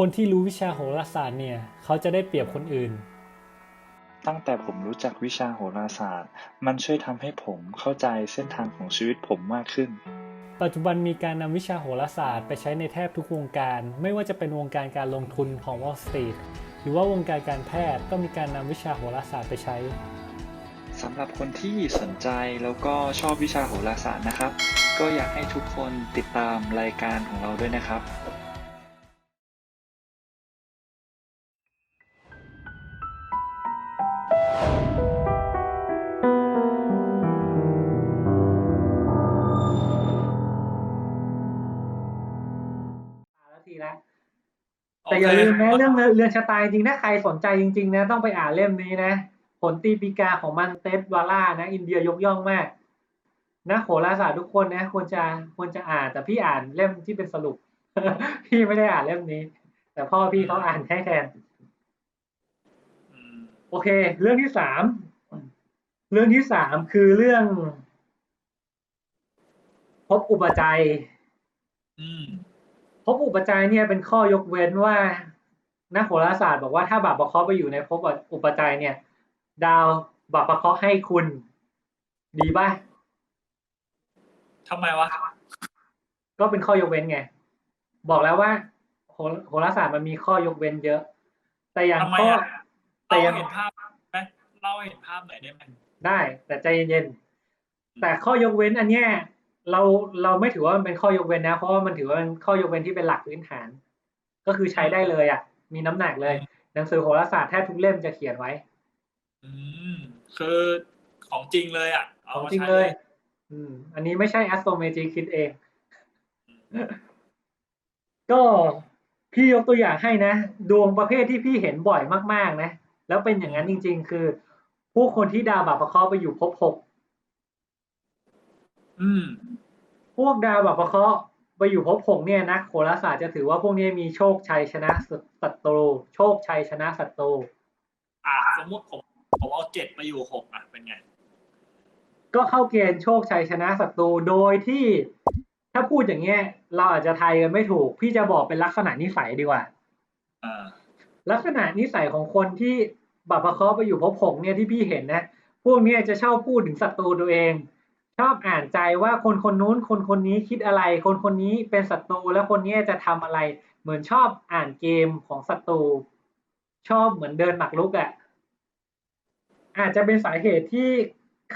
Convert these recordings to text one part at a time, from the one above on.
คนที่รู้วิชาโหราศาสตร์เนี่ยเขาจะได้เปรียบคนอื่น ตั้งแต่ผมรู้จักวิชาโหราศาสตร์ มันช่วยทำให้ผมเข้าใจเส้นทางของชีวิตผมมากขึ้น ปัจจุบันมีการนำวิชาโหราศาสตร์ไปใช้ในแทบทุกวงการ ไม่ว่าจะเป็นวงการการลงทุนของ Wall Street หรือว่าวงการการแพทย์ก็มีการนำวิชาโหราศาสตร์ไปใช้สำหรับคนที่สนใจแล้วก็ชอบวิชาโหราศาสตร์นะครับ ก็อยากให้ทุกคนติดตามรายการของเราด้วยนะครับ แต่อย่าลืมนะเรื่องเรือนชะตาจริงๆถ้าใครสนใจจริง ๆ นะ ต้องไปอ่านเล่มนี้นะ ผลตีปีกาของมันเตสวาล่านะ อินเดียยกย่องมากนะโหราศาสตร์ทุกคนนะ ควรจะควรจะอ่าน แต่พี่อ่านเล่มที่เป็นสรุป พี่ไม่ได้อ่านเล่มนี้ แต่พ่อพี่เขาอ่านให้แทนอืมโอเค เรื่องที่สามเรื่องที่สามคือเรื่อง พบอุปจัยอืม ภพอุปจัยเนี่ยเป็นข้อยกเว้นว่านักโหราศาสตร์บอกว่าถ้าบาปประเคราะห์ไปอยู่ในภพอุปจัยเนี่ย ดาวบาปประเคราะห์ให้คุณ ดีป่ะทำไมวะก็เป็นข้อยกเว้นไง บอกแล้วว่าโหโหราศาสตร์มันมีข้อยกเว้นเยอะ แต่อย่างทำไมข้ออะแต่เรายังเห็นภาพไหมเราเห็นภาพหน่อยได้ไหมได้ แต่ใจเย็นๆแต่ข้อยกเว้นอันเนี้ย เราเราไม่ถือว่ามันเป็นข้อยกเว้นนะ เพราะว่ามันถือว่าเป็นข้อยกเว้นที่เป็นหลักพื้นฐาน ก็คือใช้ได้เลยอะ มีน้ำหนักเลย หนังสือโหราศาสตร์แทบทุกเล่มจะเขียนไว้ อืมคือของจริงเลยอะขเอาองมาจริงใช้เลย อืม อันนี้ไม่ใช่ astromagic คิดเอง ก็พี่ยกตัวอย่างให้นะ ดวงประเภทที่พี่เห็นบ่อยมาก ๆ นะ แล้วเป็นอย่างนั้นจริง ๆ คือ ผู้คนที่ดาวบาปประเคราะห์ไปอยู่ภพหก อืม พวกดาวบาปประเคราะห์ไปอยู่ภพหกเนี่ยนะโหราศาสตร์จะถือว่าพวกนี้มีโชคชัยชนะศัตรูโชคชัยชนะศัตรูอ่า สมมติผมผมเอาเจ็ดไปอยู่หกอะเป็นไง ก็เข้าเกณฑ์โชคชัยชนะศัตรูโดยที่ถ้าพูดอย่างเงี้ย เราอาจจะทายกันไม่ถูก พี่จะบอกเป็นลักษณะนิสัยดีกว่าอ่าลักษณะนิสัยของคนที่บาปประเคราะห์ไปอยู่ภพหกเนี่ยที่พี่เห็นนะ พวกเนี้ยจะชอบพูดถึงศัตรูตัวเอง ชอบอ่านใจว่าคนคนนู้นคนคนนี้คิดอะไร คนคนนี้เป็นศัตรูแล้วคนเนี้ยจะทำอะไร เหมือนชอบอ่านเกมของศัตรู ชอบเหมือนเดินหมากรุกอะ่ะอาจจะเป็นสาเหตุที่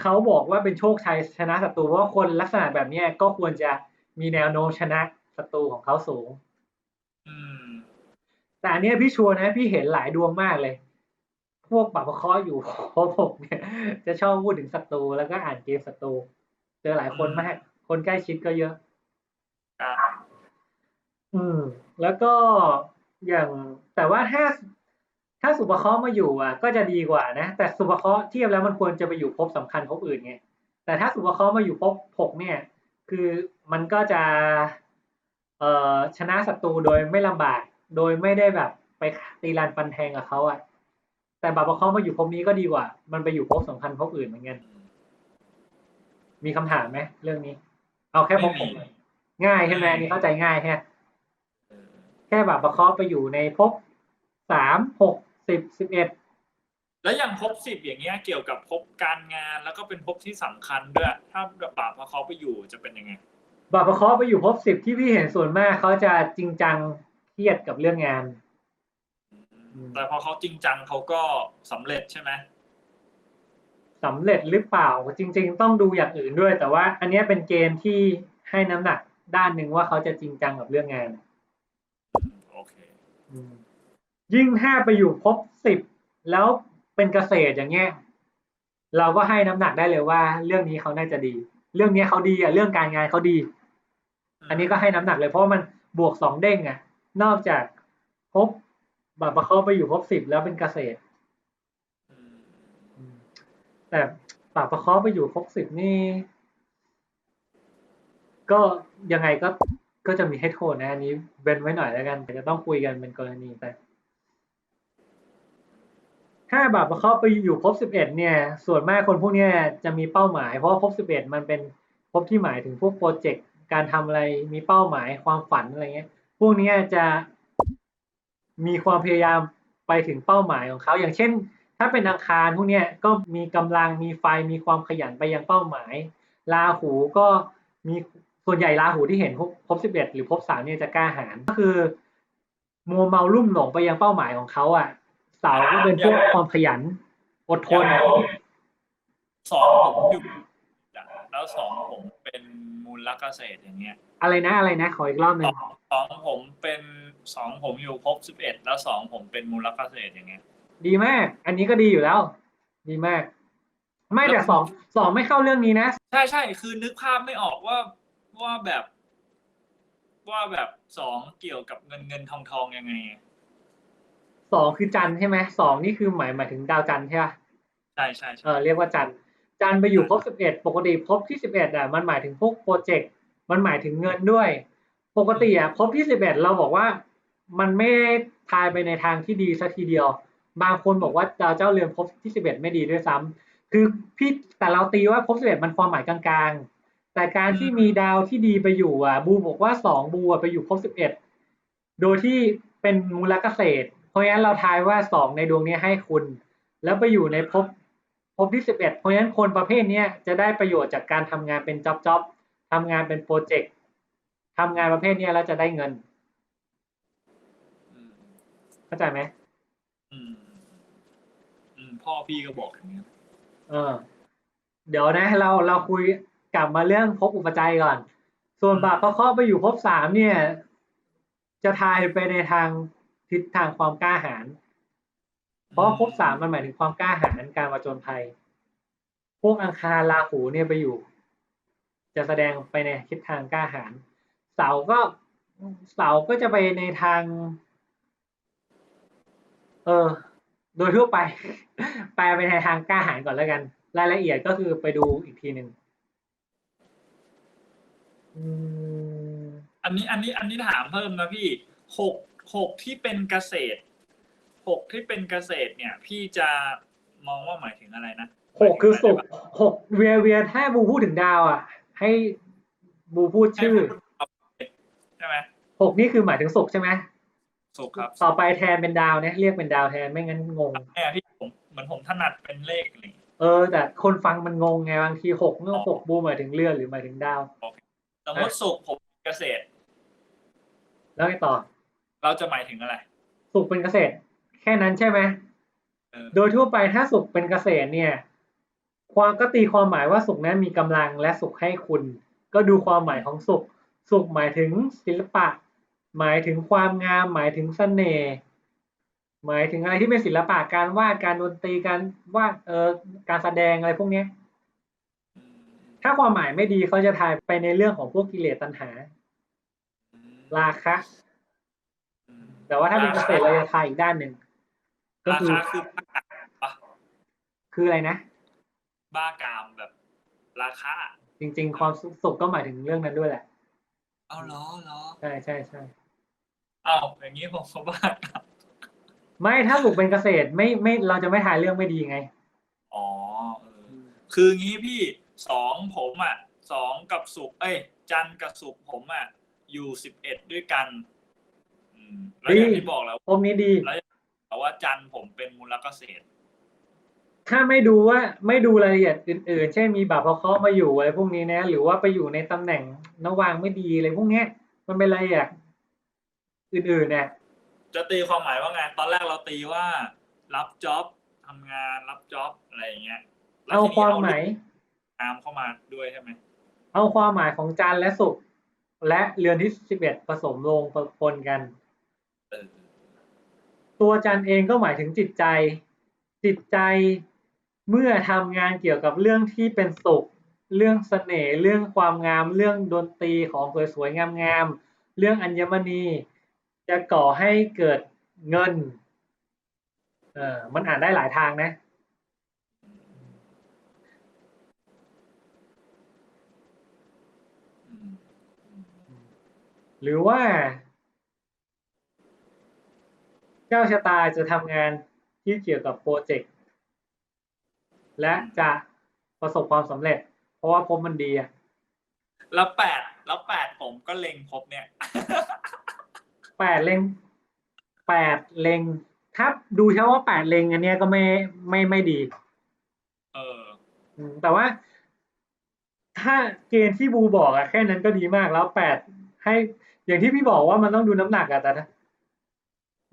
เขาบอกว่าเป็นโชคชัยชนะศัตรูเพราะว่าคนลักษณะแบบเนี้ยก็ควรจะมีแนวโน้มชนะศัตรูของเขาสูงอืมแต่อันเนี้ยพี่ชัวร์นะ พี่เห็นหลายดวงมากเลย พวกปรับประเคราะห์อยู่เพราะผมเนี่ย จะชอบพูดถึงศัตรูแล้วก็อ่านเกมศัตรู เจอหลายคนมาก คนใกล้ชิดก็เยอะอ่าอืม แล้วก็อย่างแต่ว่าถ้าถ้าสุภเคราะห์มาอยู่อะ ก็จะดีกว่านะ แต่สุภเคราะห์เทียบแล้วมันควรจะไปอยู่ภพสำคัญภพอื่นไงแต่ถ้าสุภเคราะห์มาอยู่ภพหกเนี่ย คือมันก็จะ เอ่อชนะศัตรูโดยไม่ลำบาก โดยไม่ได้แบบไปตีลานฟันแทงกับเขาอะแต่บาปเคราะห์มาอยู่ภพนี้ก็ดีกว่า มันไปอยู่ภพสำคัญภพอื่นเหมือนกัน มีคำถามไหมเรื่องนี้ เอาแค่ภพผมเลยง่ายใช่ไหมอันนี้เข้าใจง่ายแค่เออแค่แบบประเคราะห์ไปอยู่ในภพสามหกสิบสิบเอ็ดแล้วอย่างภพสิบอย่างเงี้ยเกี่ยวกับภพการงานแล้วก็เป็นภพที่สำคัญด้วยถ้าแบบบาปพอเขาไปอยู่จะเป็นยังไงบาปประเคราะห์ไปอยู่ภพสิบที่พี่เห็นส่วนมากเขาจะจริงจังเครียดกับเรื่องงานมแต่พอเขาจริงจังเขาก็สำเร็จใช่ไหม สำเร็จหรือเปล่าจริง ๆ ต้องดูอย่างอื่นด้วย แต่ว่าอันเนี้ยเป็นเกณฑ์ที่ให้น้ำหนักด้านหนึ่งว่าเขาจะจริงจังกับเรื่องงานโอเคอืมยิ่งถ้าไปอยู่ภพสิบแล้วเป็นเกษตรอย่างเงี้ยเราก็ให้น้ำหนักได้เลยว่า เรื่องนี้เขาน่าจะดี เรื่องนี้เขาดีอะเรื่องการงานเขาดี อันนี้ก็ให้น้ำหนักเลยเพราะว่ามันบวกสองเด้งอะ นอกจากภพแบบประเคราะห์ไปอยู่ภพสิบแล้วเป็นเกษตรอืมอืม แต่ปรับประคราะห์ไปอยู่ภพสิบนี่ ก็ยังไงก็ก็จะมีให้โทษนะอันนี้เว้นไว้หน่อยแล้วกันแต่จะต้องคุยกันเป็นกรณีไปถ้าบาปประคราะห์ไปอยู่ภพสิบเอ็ดเนี่ย ส่วนมากคนพวกนี้จะมีเป้าหมาย เพราะว่าภพสิบเอ็ดมันเป็นภพที่หมายถึงพวกโปรเจกต์การทำอะไรมีเป้าหมายความฝันอะไรเงี้ย พวกนี้จะมีความพยายามไปถึงเป้าหมายของเขาอย่างเช่น ถ้าเป็นอังคารพวกเนี้ยก็มีกำลังมีไฟมีความขยันไปยังเป้าหมายราหูก็มีส่วนใหญ่ราหูที่เห็นพบพบสิบเอ็ดหรือพบสามเนี่ยจะกล้าหาญก็คือมัวเมาลุ่มหลงไปยังเป้าหมายของเขาอะเสาก็เป็นพวกความขยัน อดทนสองผมอยู่แล้วสองผมเป็นมูลเกษตรอย่างเงี้ย อะไรนะอะไรนะขออีกรอบหนึ่งสองผมเป็นสองผมอยู่ภพสิบเอ็ดแล้วสองผมเป็นมูลเกษตรอย่างเงี้ย ดีมาก อันนี้ก็ดีอยู่แล้ว ดีมาก ไม่แต่สองสองไม่เข้าเรื่องนี้นะ ใช่ใช่คือนึกภาพไม่ออกว่าว่าแบบ ว่าแบบสองเกี่ยวกับเงินเงินทองทองยังไงสองคือจันทร์ใช่ไหมสองนี่คือหมายหมายถึงดาวจันทร์ใช่ปะใช่ใช่เอใช่อเรียกว่าจันทร์จันทร์ไปอยู่ภพสิบเอ็ดปกติภพที่สิบเอ็ดอะมันหมายถึงพวกโปรเจกต์มันหมายถึงเงินด้วย ปกติอะภพที่สิบเอ็ดเราบอกว่า มันไม่ได้ทายไปในทางที่ดีสัทีเดียว บางคนบอกว่าดาวเจ้าเรือนภพที่สิบเอ็ดไม่ดีด้วยซ้ำคือพี่แต่เราตีว่าภพสิบเอ็ดมันความหมายกลางๆ แต่การที่มีดาวที่ดีไปอยู่อะบูบอกว่าสองบูอะไปอยู่ภพสิบเอ็ดโดยที่เป็นมูลเกษตร เพราะงั้นเราทายว่าสองในดวงนี้ให้คุณ แล้วไปอยู่ในภพภพที่สิบเอ็ดเพราะฉะนั้นคนประเภทเนี้ยจะได้ประโยชน์จากการทำงานเป็นจ็อบจ็อบทำงานเป็นโปรเจกต์ทำงานประเภทเนี้ยแล้วจะได้เงินอืมเข้าใจไหมอืมอืม พ่อพี่ก็บอกอย่างเงี้ยเออ เดี๋ยวนะเราเราคุยกลับมาเรื่องภพอุปจัยก่อน ส่วนบาปพระเคราะห์ไปอยู่ภพสามเนี่ย จะทายไปในทางทิศทางความกล้าหาญเพราะภพสามมันหมายถึงความกล้าหาญการประจนภัย พวกอังคารราหูเนี่ยไปอยู่ จะแสดงไปในทิศทางกล้าหาญเสาก็เสาก็จะไปในทาง เออ โดยทั่วไป แปลไปในทางกล้าหาญก่อนแล้วกัน รายละเอียดก็คือไปดูอีกทีหนึ่งอืมอันนี้อันนี้อันนี้ถามเพิ่มนะพี่หกหกที่เป็นเกษตรหกที่เป็นเกษตรเนี่ย พี่จะมองว่าหมายถึงอะไรนะหกคือสุกร์หกเวียเวียถ้าบูพูดถึงดาวอะ ให้บูพูดชื่อใช่ไหมหกนี่คือหมายถึงสุกร์ใช่ไหม สุกครับต่อไปแทนเป็นดาวเนี่ยเรียกเป็นดาวแทนไม่งั้นงงเนี่ยพี่ผมเหมือนผมถนัดเป็นเลขอะไรอย่างเงี้ยเออ แต่คนฟังมันงงไงบางทีหกเมื่อหกบูหมายถึงเลื่อนหรือหมายถึงดาวสมมติสุกผมเกษตร แล้วไงต่อ เราจะหมายถึงอะไร สุกเป็นเกษตร แค่นั้นใช่ไหมเออโดยทั่วไปถ้าสุกเป็นเกษตรเนี่ย ความก็ตีความหมายว่าสุกนั้นมีกำลังและสุกให้คุณ ก็ดูความหมายของสุกสุกหมายถึงศิลปะ หมายถึงความงาม หมายถึงเสน่ห์หมายถึงอะไรที่เป็นศิลปะการวาดการดนตรีการวาดเออการแสดงอะไรพวกเนี้ยอืมถ้าความหมายไม่ดีเขาจะทายไปในเรื่องของพวกกิเลสตัณหาอืมราคะอืมแต่ว่าถ้าเป็นเกษตรเราจะทายอีกด้านหนึ่งก็ราคือคาคือบ้ากามปะคืออะไรนะ บ้ากามแบบราคาจริง ๆ ความสุขก็หมายถึงเรื่องนั้นด้วยแหละ เอาล้อล้อใช่ใช่ใช่เอาอย่างนี้ผมก็บ้ากามไม่ถ้าสุขเป็นเกษตรไม่ไม่เราจะไม่ทายเรื่องไม่ดีไง อ๋อเออคืองี้พี่สองผมอะสองกับสุกร์เอ้ย จันทร์กับสุกร์ผมอะอยู่สิบเอ็ดด้วยกัน อืมแล้วอย่างที่บอกแล้วปมนี้ดีแล้วแต่ว่าจันทร์ผมเป็นมูลเกษตร ถ้าไม่ดูว่าไม่ดูรายละเอียดอื่นๆ เช่นมีบาปพระเคราะห์มาอยู่อะไรพวกนี้นะ หรือว่าไปอยู่ในตำแหน่งนวางไม่ดีอะไรพวกเนี้ยมันเป็นรายละเอียด อื่นๆเนี่ย จะตีความหมายว่าไงตอนแรกเราตีว่า รับจ็อบทำงานรับจ็อบอะไรอย่างเงี้ยแล้เอาทีนี้ความหมายตามเข้ามาด้วยใช่ไหมเอาความหมายของจันทร์และศุกร์และเรือนที่สิบเอ็ดผสมลงปนกันเออตัวจันทร์เองก็หมายถึงจิตใจ จิตใจเมื่อทำงานเกี่ยวกับเรื่องที่เป็นสุข เรื่องเสน่ห์เรื่องความงาม เรื่องดนตรีของสวยๆงามๆเรื่องอัญมณี จะก่อให้เกิดเงิน เออมันอ่านได้หลายทางนะ หรือว่า เจ้าชะตาจะทำงานที่เกี่ยวกับโปรเจกต์ และจะประสบความสำเร็จ เพราะว่าพบมันดีอะแล้วแปดแล้วแปดผมก็เล็งพบเนี่ย แปดเล่มแปดเล็งถ้าดูเฉพาะแปดเล็งอันเนี้ยก็ไม่ไม่ไม่ดี เอออืมแต่ว่า ถ้าเกณฑ์ที่บูบอกอะแค่นั้นก็ดีมากแล้วแปดให้ อย่างที่พี่บอกว่ามันต้องดูน้ำหนักอะแต่ถ้า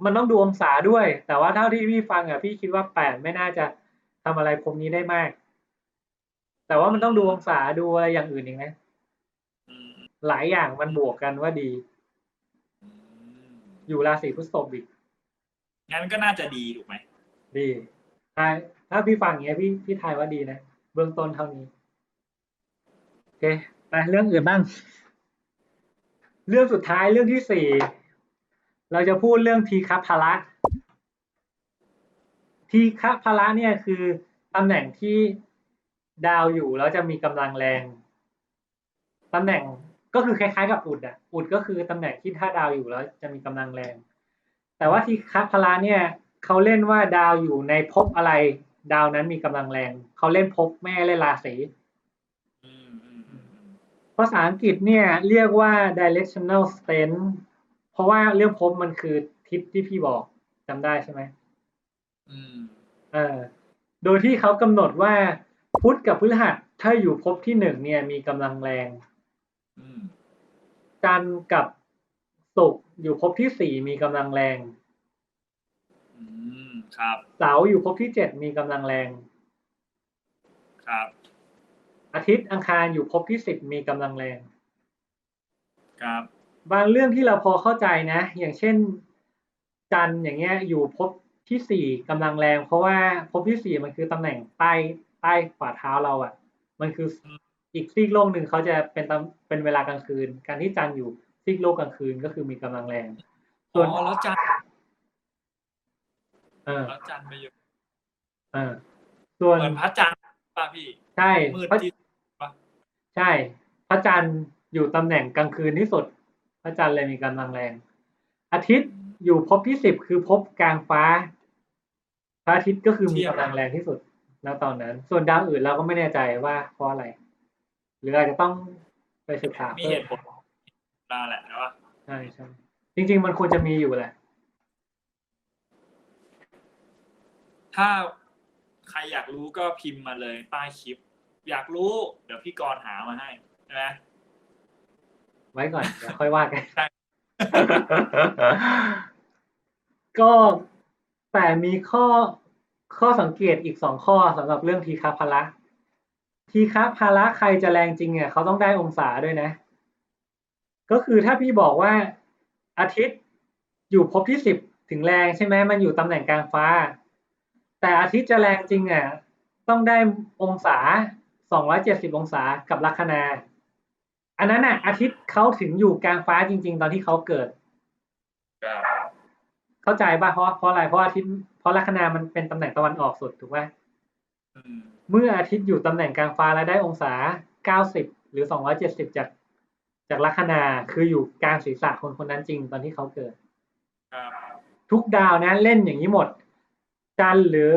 มันต้องดูองศาด้วย แต่ว่าเท่าที่พี่ฟังอะพี่คิดว่าแปดไม่น่าจะทำอะไรพรมนี้ได้มาก แต่ว่ามันต้องดูองศาดูอะไรอย่างอื่นอีกนะอืมหลายอย่างมันบวกกันว่าดีอืม อยู่ราศีพฤษภอีกงั้นก็น่าจะดีถูกไหมดีทายถ้าพี่ฟังอย่างเงี้ยพี่พี่ทายว่าดีนะเบื้องต้นเท่านี้โอเคไปเรื่องอื่นบ้าง เรื่องสุดท้ายเรื่องที่สี่เราจะพูดเรื่องทีคัพพละทีคัพพละเนี่ยคือตำแหน่งที่ดาวอยู่แล้วจะมีกำลังแรงตำแหน่ง ก็คือคล้ายๆกับอุดอะอุดก็คือตำแหน่งที่ถ้าดาวอยู่แล้ว จะมีกำลังแรง แต่ว่าที่คัพพละเนี่ยเขาเล่นว่าดาวอยู่ในภพอะไร ดาวนั้นมีกำลังแรงเขาเล่นภพแม่เล่นราศีภาษาอังกฤษเนี่ยเรียกว่า directional strength เพราะว่าเรื่องภพมันคือทิศที่พี่บอกจำได้ใช่ไหมอืมเออโดยที่เขากำหนดว่าพุธกับพฤหัสถ้าอยู่ภพที่หนึ่งเนี่ยมีกำลังแรง จันทร์กับศุกร์อยู่ภพที่สี่มีกำลังแรง อืมครับเสาร์อยู่ภพที่เจ็ดมีกำลังแรง ครับ อาทิตย์อังคารอยู่ภพที่สิบมีกำลังแรง ครับ บางเรื่องที่เราพอเข้าใจนะ อย่างเช่น จันทร์อย่างเงี้ย อยู่ภพที่สี่กำลังแรง เพราะว่าภพที่สี่มันคือตำแหน่งใต้ใต้ฝ่าเท้าเราอะ่ะ มันคือ อีกซีกโลกหนึ่งเขาจะเป็นตำเป็นเวลากลางคืน การที่จันทร์อยู่ซีกโลกกลางคืนก็คือมีกำลังแรง ส่อ๋วนอแล้วจันทร์เออแล้วจันทร์ไปอยู่เออส่วนเหมือนพระจันทร์ป่ะพี่ใช่มืดพระที่ป่ะใช่ พระจันทร์อยู่ตำแหน่งกลางคืนที่สุด พระจันทร์เลยมีกำลังแรง อาทิตย์อยู่ภพที่สิบคือภพกลางฟ้า พระอาทิตย์ก็คือมีกำลังแรงที่สุดณตอนนั้น ส่วนดาวอื่นเราก็ไม่แน่ใจว่าเพราะอะไรห รืออาจจะต้องไปศึกษามีเพิ่เหมตุผลนั่นแหละใช่ป่ะใช่ใช่จริง ๆ มันควรจะมีอยู่แหละ ถ้าใครอยากรู้ก็พิมพ์มาเลยใต้คลิป อยากรู้ เดี๋ยวพี่กรณ์หามาให้ใช่ไหมไว้ก่อนเดี๋ยวค่อยว่ากันใช่ก็แต่มีข้อข้อสังเกตอีกสองข้อสำหรับเรื่องทีคาพละ ทีคาพละใครจะแรงจริงเนี่ยเขาต้องได้องศาด้วยนะ ก็คือถ้าพี่บอกว่าอาทิตย์อยู่ภพที่สิบถึงแรงใช่ไหมมันอยู่ตำแหน่งกลางฟ้า แต่อาทิตย์จะแรงจริงอะต้องได้องศาสองร้อยเจ็ดสิบองศากับลัคนา อันนั้นน่ะ อาทิตย์เขาถึงอยู่กลางฟ้าจริง ๆ ตอนที่เขาเกิดครับเข้าใจป่ะเพราะเพราะอะไรเพราะอาทิตย์เพราะลัคนามันเป็นตำแหน่งตะวันออกสุดถูกไหมอืม เมื่ออาทิตย์อยู่ตำแหน่งกลางฟ้าและได้องศา 90 หรือ 270 จากจากลัคนาคืออยู่กลางศีรษะคนคนนั้นจริงตอนที่เขาเกิดครับทุกดาวนะเล่นอย่างนี้หมด จันทร์หรือ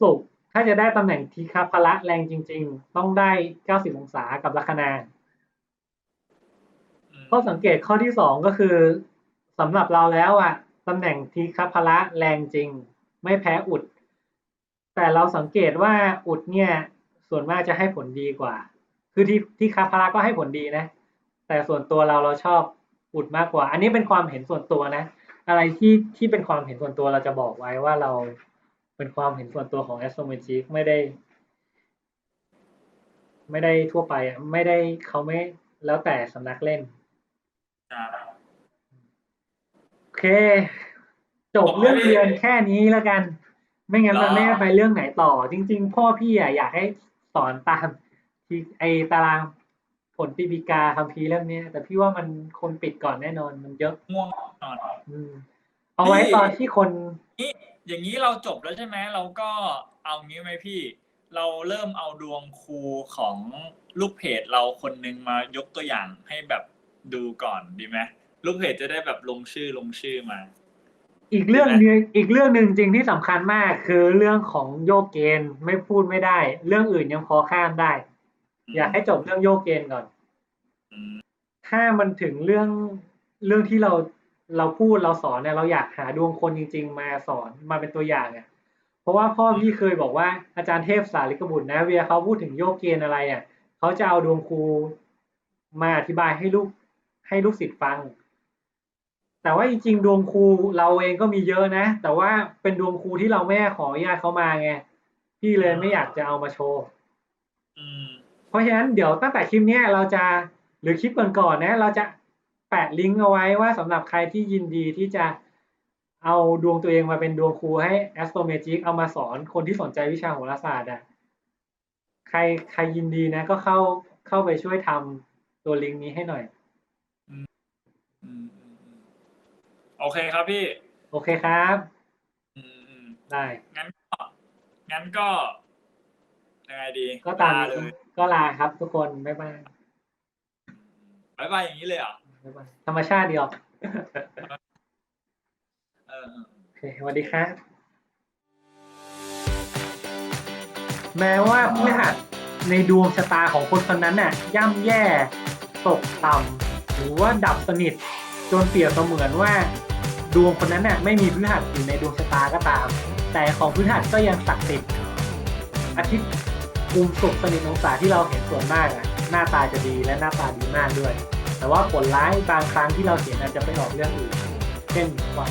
ศุกร์ถ้าจะได้ตำแหน่งทีคาพละแรงจริง ๆ ต้องได้ 90 องศากับลัคนาอืมข้อสังเกตข้อที่สองก็คือสำหรับเราแล้วอะตำแหน่งทีคาพละแรงจริง ไม่แพ้อุด แต่เราสังเกตว่าอุดเนี่ยส่วนมากจะให้ผลดีกว่า คือที่ที่คาพละก็ให้ผลดีนะ แต่ส่วนตัวเราเราชอบอุดมากกว่า อันนี้เป็นความเห็นส่วนตัวนะ อะไรที่ที่เป็นความเห็นส่วนตัวเราจะบอกไว้ว่าเราเป็นความเห็นส่วนตัวของ a s t r o m a g i c ไม่ได้ ไม่ได้ทั่วไปอะไม่ได้เขาไม่แล้วแต่สำนักเล่นครับโอเค จบเรื่องเรียนแค่นี้แล้วกัน ไม่งั้นมันไม่ได้ไปเรื่องไหนต่อ จริง ๆ พ่อพี่อะอยากให้สอนตามที่ไอตารางผลปีบิกาคัมภีร์เล่มเนี้ยแต่พี่ว่ามันคนปิดก่อนแน่นอนมันเยอะง่วงนอนอืมเอาไว้ตอนที่คนนี่อย่างนี้เราจบแล้วใช่ไหมเราก็เอางี้ไหมพี่ เราเริ่มเอาดวงครูของลูกเพจเราคนหนึ่งมายกตัวอย่างให้แบบดูก่อนดีไหมลูกเพจจะได้แบบลงชื่อลงชื่อมา อีกเรื่องหนึงอีกเรื่องหนึ่งจริงที่สำคัญมากคือเรื่องของโยกเกณฑ์ไม่พูดไม่ได้ เรื่องอื่นยังพอข้ามได้ อยากให้จบเรื่องโยกเกณฑ์ก่อนอืมถ้ามันถึงเรื่องเรื่องที่เราเราพูดเราสอนเนี่ยเราอยากหาดวงคนจริง ๆ มาสอนมาเป็นตัวอย่างอะเพราะว่าพ่อพี่เคยบอกว่าอาจารย์เทพสาริกบุตรนะเวลาเขาพูดถึงโยกเกณฑ์อะไรอะเขาจะเอาดวงครูมาอธิบายให้ลูกให้ลูกศิษย์ฟัง แต่ว่าจริงๆ ดวงครูเราเองก็มีเยอะนะ แต่ว่าเป็นดวงครูที่เราไม่ได้ขออนุญาตเขามาไงพี่เลยไม่อยากจะเอามาโชว์อืมเพราะฉะนั้นเดี๋ยวตั้งแต่คลิปเนี้ยเราจะหรือคลิปก่อนๆนะ เราจะแปะลิงก์เอาไว้ว่าสำหรับใครที่ยินดีที่จะเอาดวงตัวเองมาเป็นดวงครูให้ Astro Magic เอามาสอนคนที่สนใจวิชาโหราศาสตร์อะใครใครยินดีนะ ก็เข้าเข้าไปช่วยทำตัวลิงก์นี้ให้หน่อย อืมอืมอืม โอเคครับพี่ โอเคครับ อืมอืมได้ งั้นก็งั้นก็ยังไงดีก็ตามลนี้เลยก็ลาครับทุกคน บ๊ายบาย บายบายอย่างนี้เลยเหรอะบ๊ายบาย ธรรมชาติเดียวเออเออ โอเคสวัสดีครับ แม้ว่าพฤหัสในดวงชะตาของคนคนนั้นน่ะ ย่ำแย่ ตกต่ำหรือว่าดับสนิท จนเปรียบเสมือนว่า ดวงคนนั้นน่ะไม่มีพฤหัสอยู่ในดวงชะตาก็ตาม แต่ของพฤหัสก็ยังศักดิ์สิทธิ์อาทิตย์กุมสุขสนิทองศาที่เราเห็นส่วนมากอะหน้าตาจะดีและหน้าตาดีมากด้วย แต่ว่าผลร้ายบางครั้งที่เราเห็นอาจจะไปออกเรื่องอื่น เช่นความ